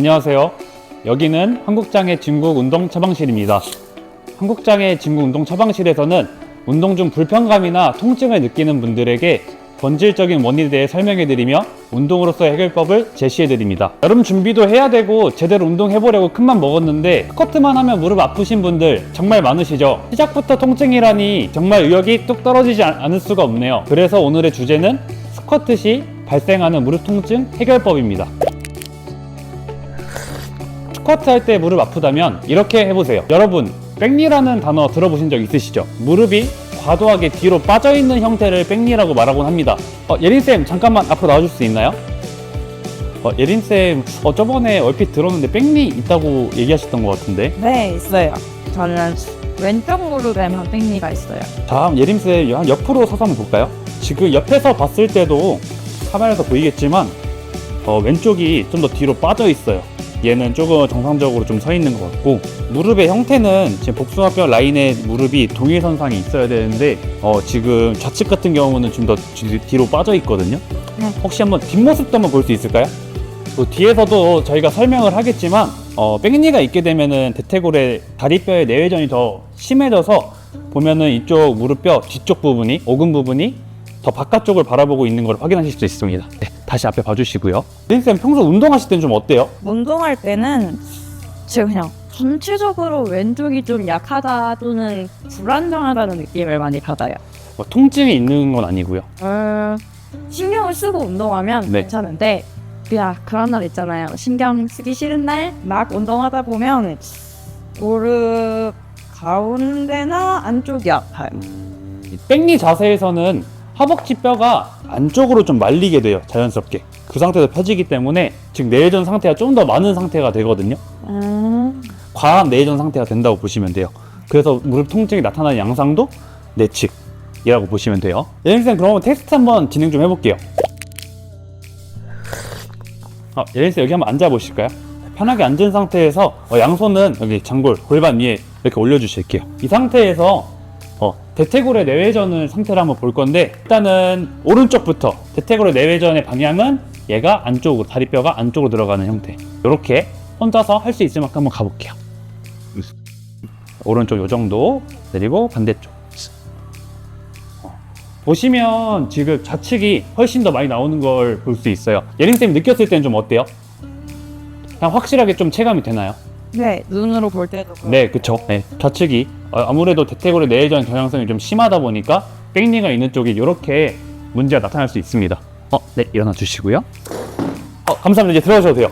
안녕하세요. 여기는 한국장애 진국 운동 처방실입니다. 한국장애 진국 운동 처방실에서는 운동 중 불편감이나 통증을 느끼는 분들에게 본질적인 원인에 대해 설명해드리며 운동으로서의 해결법을 제시해드립니다. 여름 준비도 해야 되고 제대로 운동해보려고 큰맘 먹었는데 스쿼트만 하면 무릎 아프신 분들 정말 많으시죠? 시작부터 통증이라니 정말 의욕이 뚝 떨어지지 않- 않을 수가 없네요. 그래서 오늘의 주제는 스쿼트 시 발생하는 무릎 통증 해결법입니다. 스쿼트 할 때 무릎 아프다면 이렇게 해보세요. 여러분, 백리라는 단어 들어보신 적 있으시죠? 무릎이 과도하게 뒤로 빠져있는 형태를 백리라고 말하곤 합니다. 어, 예린쌤, 잠깐만 앞으로 나와줄 수 있나요? 어, 예린쌤, 어, 저번에 얼핏 들었는데 백리 있다고 얘기하셨던 것 같은데. 네, 있어요. 저는 왼쪽 무릎에만 땡리가 있어요. 다음 예림쌤 한 옆으로 서서 한번 볼까요? 지금 옆에서 봤을 때도 카메라에서 보이겠지만 어, 왼쪽이 좀 더 뒤로 빠져 있어요. 얘는 조금 정상적으로 좀 서 있는 것 같고 무릎의 형태는 지금 복숭아뼈 라인에 무릎이 동일선상이 있어야 되는데 어, 지금 좌측 같은 경우는 좀 더 뒤로 빠져 있거든요. 네. 혹시 한번 뒷모습도 한번 볼 수 있을까요? 또 뒤에서도 저희가 설명을 하겠지만 어, 백리가 있게 되면은 대퇴골의 다리뼈의 내외전이 더 심해져서 보면은 이쪽 무릎뼈 뒤쪽 부분이 오금 부분이 더 바깥쪽을 바라보고 있는 걸 확인하실 수 있습니다. 네, 다시 앞에 봐주시고요. 린쌤 평소 운동하실 때는 좀 어때요? 운동할 때는 지금 그냥 전체적으로 왼쪽이 좀 약하다 또는 불안정하다는 느낌을 많이 받아요. 뭐 통증이 있는 건 아니고요. 어, 신경을 쓰고 운동하면 네. 괜찮은데 그냥 그런 날 있잖아요. 신경 쓰기 싫은 날 막 운동하다 보면 무릎 가운데나 안쪽이 아파요. 이 백리 자세에서는 허벅지 뼈가 안쪽으로 좀 말리게 돼요. 자연스럽게. 그 상태에서 펴지기 때문에 지금 내전 상태가 좀 더 많은 상태가 되거든요. 음, 과한 내전 상태가 된다고 보시면 돼요. 그래서 무릎 통증이 나타나는 양상도 내측이라고 보시면 돼요. 예린쌤 그러면 테스트 한번 진행 좀 해볼게요. 어, 예린쌤 여기 한번 앉아 보실까요? 편하게 앉은 상태에서 어, 양손은 여기 장골 골반 위에 이렇게 올려주실게요. 이 상태에서 어, 대퇴골의 내외전을 상태를 한번 볼 건데 일단은 오른쪽부터 대퇴골의 내외전의 방향은 얘가 안쪽으로 다리뼈가 안쪽으로 들어가는 형태. 이렇게 혼자서 할 수 있을 만큼 한번 가볼게요. 오른쪽 요 정도 내리고 반대쪽. 어, 보시면 지금 좌측이 훨씬 더 많이 나오는 걸 볼 수 있어요. 예린쌤 느꼈을 때는 좀 어때요? 그냥 확실하게 좀 체감이 되나요? 네, 눈으로 볼 때도 그렇고. 네, 그쵸. 네, 좌측이 어, 아무래도 대퇴골의 내외전 경향성이 좀 심하다 보니까 백리가 있는 쪽이 이렇게 문제가 나타날 수 있습니다. 어, 네, 일어나 주시고요. 어, 감사합니다. 이제 들어가셔도 돼요.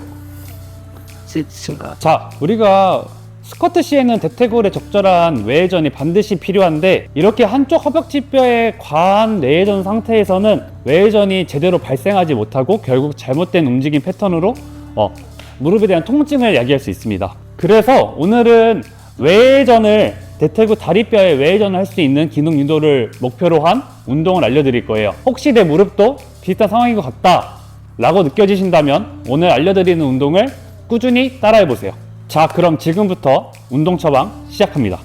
자, 우리가 스쿼트 시에는 대퇴골의 적절한 외회전이 반드시 필요한데 이렇게 한쪽 허벅지 뼈의 과한 내회전 상태에서는 외회전이 제대로 발생하지 못하고 결국 잘못된 움직임 패턴으로 어, 무릎에 대한 통증을 야기할 수 있습니다. 그래서 오늘은 외회전을 대퇴구 다리뼈의 외회전을 할 수 있는 기능 유도를 목표로 한 운동을 알려드릴 거예요. 혹시 내 무릎도 비슷한 상황인 것 같다 라고 느껴지신다면 오늘 알려드리는 운동을 꾸준히 따라해 보세요. 자, 그럼 지금부터 운동 처방 시작합니다.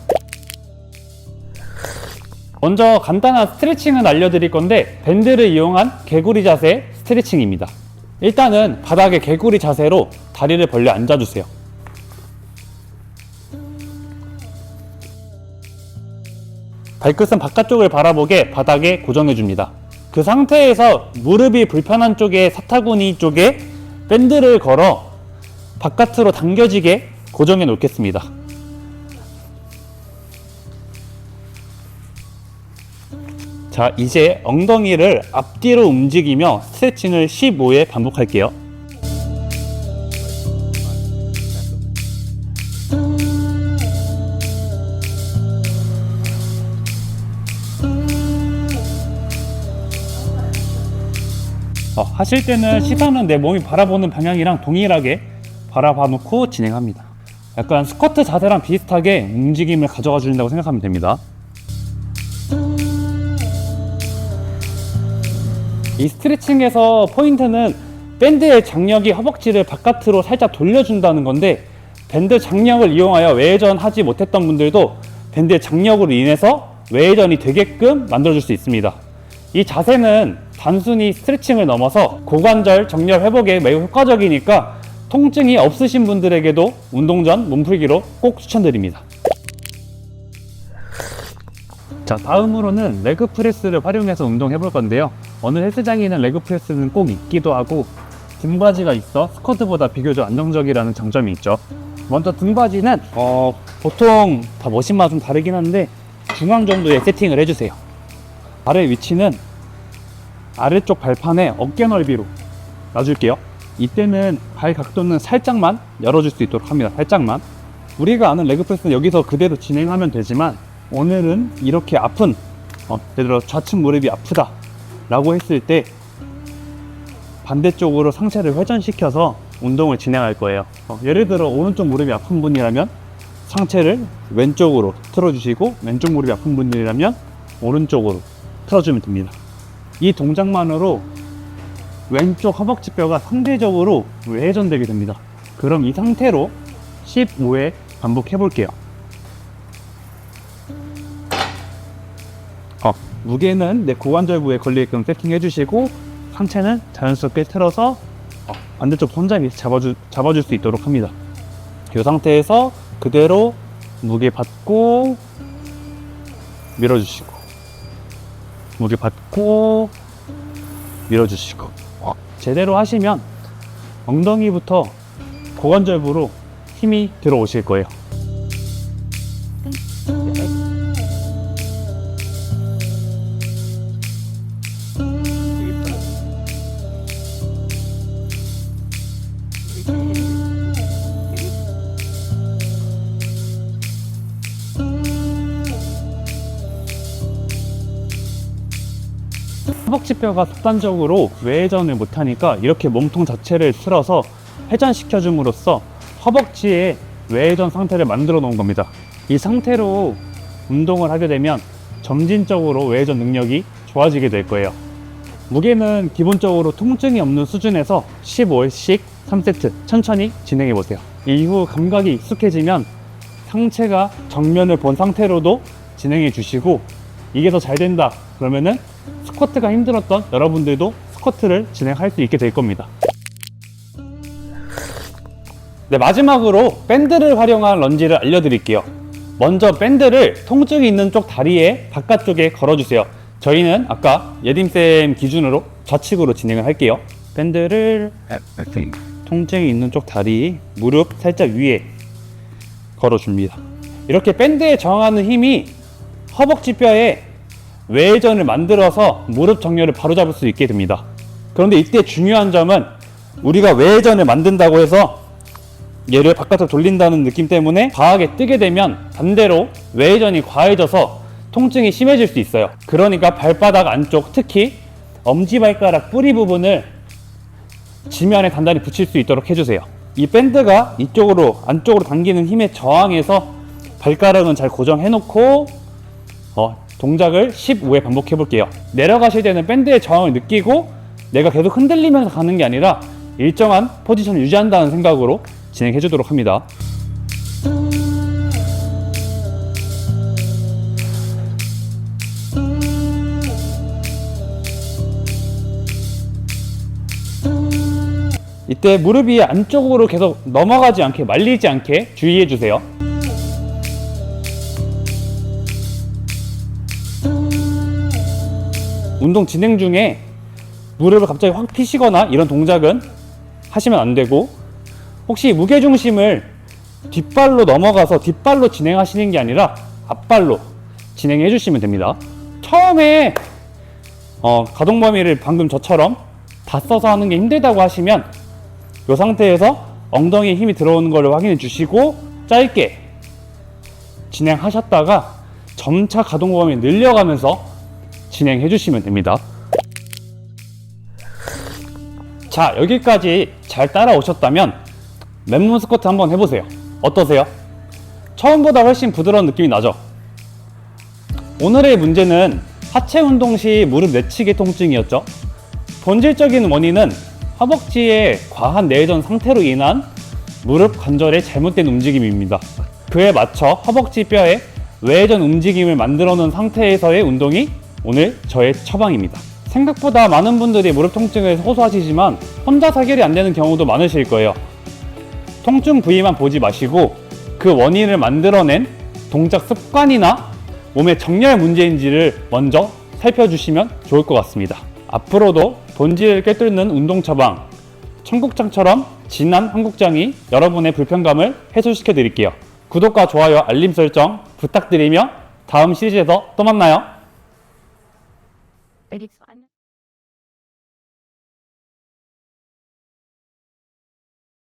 먼저 간단한 스트레칭을 알려드릴 건데 밴드를 이용한 개구리 자세 스트레칭입니다. 일단은 바닥에 개구리 자세로 다리를 벌려 앉아주세요. 발끝은 바깥쪽을 바라보게 바닥에 고정해 줍니다. 그 상태에서 무릎이 불편한 쪽에 사타구니 쪽에 밴드를 걸어 바깥으로 당겨지게 고정해 놓겠습니다. 자, 이제 엉덩이를 앞뒤로 움직이며 스트레칭을 15회 반복할게요. 하실 때는 시선은 내 몸이 바라보는 방향이랑 동일하게 바라봐 놓고 진행합니다. 약간 스쿼트 자세랑 비슷하게 움직임을 가져가 주신다고 생각하면 됩니다. 이 스트레칭에서 포인트는 밴드의 장력이 허벅지를 바깥으로 살짝 돌려준다는 건데 밴드 장력을 이용하여 외회전 하지 못했던 분들도 밴드의 장력으로 인해서 외회전이 되게끔 만들어줄 수 있습니다. 이 자세는 단순히 스트레칭을 넘어서 고관절 정렬 회복에 매우 효과적이니까 통증이 없으신 분들에게도 운동 전 몸풀기로 꼭 추천드립니다. 자 다음으로는 레그 프레스를 활용해서 운동해 볼 건데요. 어느 헬스장에는 레그 프레스는 꼭 있기도 하고 등받이가 있어 스쿼트보다 비교적 안정적이라는 장점이 있죠. 먼저 등받이는 어, 보통 다 머신마다 좀 다르긴 한데 중앙 정도에 세팅을 해주세요. 발의 위치는 아래쪽 발판에 어깨 넓이로 놔줄게요. 이때는 발 각도는 살짝만 열어줄 수 있도록 합니다. 살짝만. 우리가 아는 레그 프레스는 여기서 그대로 진행하면 되지만 오늘은 이렇게 아픈 어, 예를 들어 좌측 무릎이 아프다 라고 했을 때 반대쪽으로 상체를 회전시켜서 운동을 진행할 거예요. 어, 예를 들어 오른쪽 무릎이 아픈 분이라면 상체를 왼쪽으로 틀어주시고 왼쪽 무릎이 아픈 분이라면 오른쪽으로 틀어주면 됩니다 이 동작만으로 왼쪽 허벅지뼈가 상대적으로 회전되게 됩니다. 그럼 이 상태로 15회 반복해 볼게요. 어, 무게는 내 고관절부에 걸리게끔 세팅해 주시고 상체는 자연스럽게 틀어서 어, 반대쪽 손잡이 잡아주, 잡아줄 수 있도록 합니다. 이 상태에서 그대로 무게 받고 밀어주시고 무게 받고 밀어주시고. 어, 제대로 하시면 엉덩이부터 고관절부로 힘이 들어오실 거예요. 허벅지뼈가 속단적으로 외회전을 못하니까 이렇게 몸통 자체를 틀어서 회전시켜줌으로써 허벅지의 외회전 상태를 만들어 놓은 겁니다. 이 상태로 운동을 하게 되면 점진적으로 외회전 능력이 좋아지게 될 거예요. 무게는 기본적으로 통증이 없는 수준에서 15회씩 3세트 천천히 진행해 보세요. 이후 감각이 익숙해지면 상체가 정면을 본 상태로도 진행해 주시고 이게 더 잘 된다 그러면은 스쿼트가 힘들었던 여러분들도 스쿼트를 진행할 수 있게 될 겁니다. 네, 마지막으로 밴드를 활용한 런지를 알려드릴게요. 먼저 밴드를 통증이 있는 쪽 다리에 바깥쪽에 걸어주세요. 저희는 아까 예림쌤 기준으로 좌측으로 진행을 할게요. 밴드를 통증이 있는 쪽 다리, 무릎 살짝 위에 걸어줍니다. 이렇게 밴드에 저항하는 힘이 허벅지 뼈에 외전을 만들어서 무릎 정렬을 바로잡을 수 있게 됩니다. 그런데 이때 중요한 점은 우리가 외전을 만든다고 해서 얘를 바깥으로 돌린다는 느낌 때문에 과하게 뜨게 되면 반대로 외전이 과해져서 통증이 심해질 수 있어요. 그러니까 발바닥 안쪽 특히 엄지발가락 뿌리 부분을 지면에 단단히 붙일 수 있도록 해주세요. 이 밴드가 이쪽으로 안쪽으로 당기는 힘에 저항해서 발가락은 잘 고정해놓고 어, 동작을 15회 반복해 볼게요. 내려가실 때는 밴드의 저항을 느끼고 내가 계속 흔들리면서 가는 게 아니라 일정한 포지션을 유지한다는 생각으로 진행해 주도록 합니다. 이때 무릎이 안쪽으로 계속 넘어가지 않게 말리지 않게 주의해 주세요. 운동 진행 중에 무릎을 갑자기 확 피시거나 이런 동작은 하시면 안 되고 혹시 무게 중심을 뒷발로 넘어가서 뒷발로 진행하시는 게 아니라 앞발로 진행해 주시면 됩니다. 처음에 어, 가동 범위를 방금 저처럼 다 써서 하는 게 힘들다고 하시면 이 상태에서 엉덩이에 힘이 들어오는 것을 확인해 주시고 짧게 진행하셨다가 점차 가동 범위 늘려가면서 진행해 주시면 됩니다. 자, 여기까지 잘 따라오셨다면 맨몸 스쿼트 한번 해보세요. 어떠세요? 처음보다 훨씬 부드러운 느낌이 나죠? 오늘의 문제는 하체 운동 시 무릎 내치기 통증이었죠. 본질적인 원인은 허벅지의 과한 내전 상태로 인한 무릎 관절의 잘못된 움직임입니다. 그에 맞춰 허벅지 뼈의 외전 움직임을 만들어 놓은 상태에서의 운동이 오늘 저의 처방입니다. 생각보다 많은 분들이 무릎 통증을 호소하시지만 혼자 해결이 안 되는 경우도 많으실 거예요. 통증 부위만 보지 마시고 그 원인을 만들어낸 동작 습관이나 몸의 정렬 문제인지를 먼저 살펴주시면 좋을 것 같습니다. 앞으로도 본질을 꿰뚫는 운동 처방, 청국장처럼 진한 한국장이 여러분의 불편감을 해소시켜 드릴게요. 구독과 좋아요, 알림 설정 부탁드리며 다음 시리즈에서 또 만나요. 안녕.